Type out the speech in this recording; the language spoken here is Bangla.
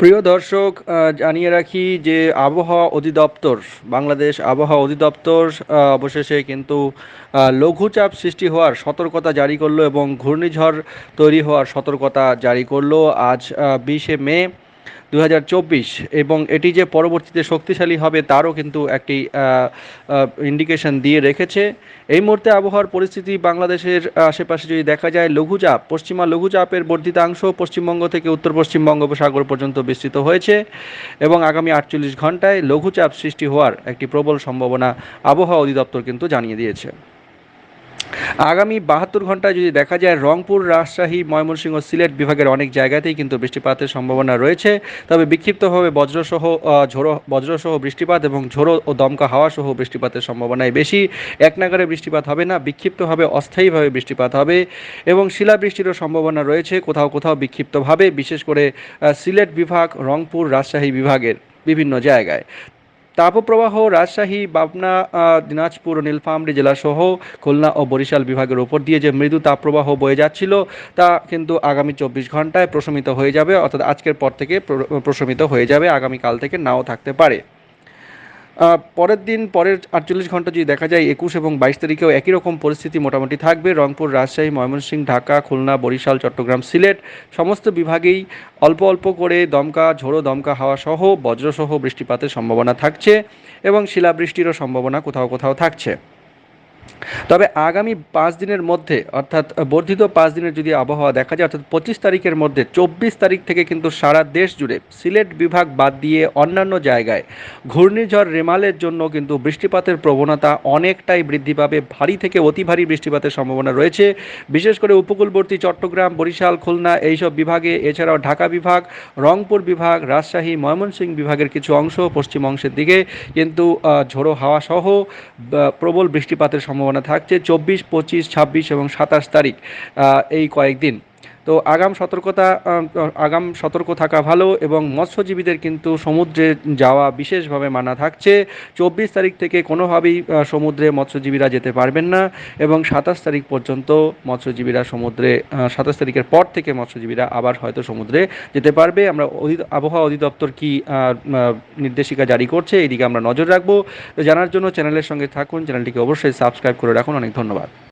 প্রিয় দর্শক জানিয়ে রাখি যে আবহাওয়া অধিদপ্তর, বাংলাদেশ আবহাওয়া অধিদপ্তর অবশেষে কিন্তু লঘুচাপ সৃষ্টি হওয়ার সতর্কতা জারি করল এবং ঘূর্ণিঝড় তৈরি হওয়ার সতর্কতা জারি করল। আজ বিশে মে দুই হাজার চব্বিশ এবং এটি যে পরবর্তীতে শক্তিশালী হবে তারও কিন্তু একটি ইন্ডিকেশন দিয়ে রেখেছে। এই মুহূর্তে আবহাওয়ার পরিস্থিতি বাংলাদেশের আশেপাশে যদি দেখা যায়, লঘুচাপ, পশ্চিমা লঘুচাপের বর্ধিতাংশ পশ্চিমবঙ্গ থেকে উত্তর পশ্চিম বঙ্গোপসাগর পর্যন্ত বিস্তৃত হয়েছে এবং আগামী আটচল্লিশ ঘন্টায় লঘুচাপ সৃষ্টি হওয়ার একটি প্রবল সম্ভাবনা আবহাওয়া অধিদপ্তর কিন্তু জানিয়ে দিয়েছে। আগামী বাহাত্তর ঘন্টায় যদি দেখা যায় রংপুর, রাজশাহী, ময়মনসিংহ, সিলেট বিভাগের অনেক জায়গাতেই কিন্তু বৃষ্টিপাতের সম্ভাবনা রয়েছে। তবে বিক্ষিপ্তভাবে বজ্রসহ ঝোড়ো, বজ্রসহ বৃষ্টিপাত এবং ঝোড়ো ও দমকা হাওয়া সহ বৃষ্টিপাতের সম্ভাবনাই বেশি। এক নাগারে বৃষ্টিপাত হবে না, বিক্ষিপ্তভাবে অস্থায়ীভাবে বৃষ্টিপাত হবে এবং শিলাবৃষ্টিরও সম্ভাবনা রয়েছে। কোথাও কোথাও বিক্ষিপ্তভাবে, বিশেষ করে সিলেট বিভাগ, রংপুর, রাজশাহী বিভাগের বিভিন্ন জায়গায়। তাপপ্রবাহ রাজশাহী, পাবনা দিনাজপুর ও নীলফামারী জেলাসহ খুলনা ও বরিশাল বিভাগের উপর দিয়ে যে মৃদু তাপপ্রবাহ বয়ে যাচ্ছিল, তা কিন্তু আগামী চব্বিশ ঘন্টায় প্রশমিত হয়ে যাবে, অর্থাৎ আজকের পর থেকে প্র- প্রশমিত হয়ে যাবে, আগামীকাল থেকে নাও থাকতে পারে। পরের দিন পরের আটচল্লিশ ঘণ্টা যদি দেখা যায়, একুশ এবং বাইশ তারিখেও একই রকম পরিস্থিতি মোটামুটি থাকবে। রংপুর, রাজশাহী, ময়মনসিংহ, ঢাকা, খুলনা, বরিশাল, চট্টগ্রাম, সিলেট সমস্ত বিভাগেই অল্প অল্প করে দমকা, ঝোড়ো দমকা হাওয়া সহ, বজ্রসহ বৃষ্টিপাতের সম্ভাবনা থাকছে এবং শিলাবৃষ্টিরও সম্ভাবনা কোথাও কোথাও থাকছে। তবে আগামী পাঁচ দিনের মধ্যে, অর্থাৎ বর্ধিত পাঁচ দিনের যদি আবহাওয়া দেখা যায়, অর্থাৎ পঁচিশ তারিখের মধ্যে, চব্বিশ তারিখ থেকে কিন্তু সারা দেশ জুড়ে সিলেট বিভাগ বাদ দিয়ে অন্যান্য জায়গায় ঘূর্ণিঝড় রেমালের জন্য কিন্তু বৃষ্টিপাতের প্রবণতা অনেকটাই বৃদ্ধি পাবে। ভারী থেকে অতি ভারী বৃষ্টিপাতের সম্ভাবনা রয়েছে। বিশেষ করে উপকূলবর্তী চট্টগ্রাম, বরিশাল, খুলনা এইসব বিভাগে, এছাড়াও ঢাকা বিভাগ, রংপুর বিভাগ, রাজশাহী, ময়মনসিংহ বিভাগের কিছু অংশ পশ্চিম অংশের দিকে কিন্তু ঝোড়ো হাওয়া সহ প্রবল বৃষ্টিপাতের সম্ভাবনা থাকছে চব্বিশ পঁচিশ ছাব্বিশ এবং সাতাশ তারিখ এই কয়েকদিন। তো আগাম সতর্কতা আগাম সতর্ক থাকা ভালো এবং মৎস্যজীবীদের কিন্তু সমুদ্রে যাওয়া বিশেষভাবে মানা থাকছে। চব্বিশ তারিখ থেকে কোনোভাবেই সমুদ্রে মৎস্যজীবীরা যেতে পারবেন না এবং সাতাশ তারিখ পর্যন্ত মৎস্যজীবীরা সমুদ্রে সাতাশ তারিখের পর থেকে মৎস্যজীবীরা আবার হয়তো সমুদ্রে যেতে পারবে। আমরা আবহাওয়া অধিদপ্তর কি নির্দেশিকা জারি করছে এইদিকে আমরা নজর রাখব। জানার জন্য চ্যানেলের সঙ্গে থাকুন। চ্যানেলটিকে অবশ্যই সাবস্ক্রাইব করে রাখুন। অনেক ধন্যবাদ।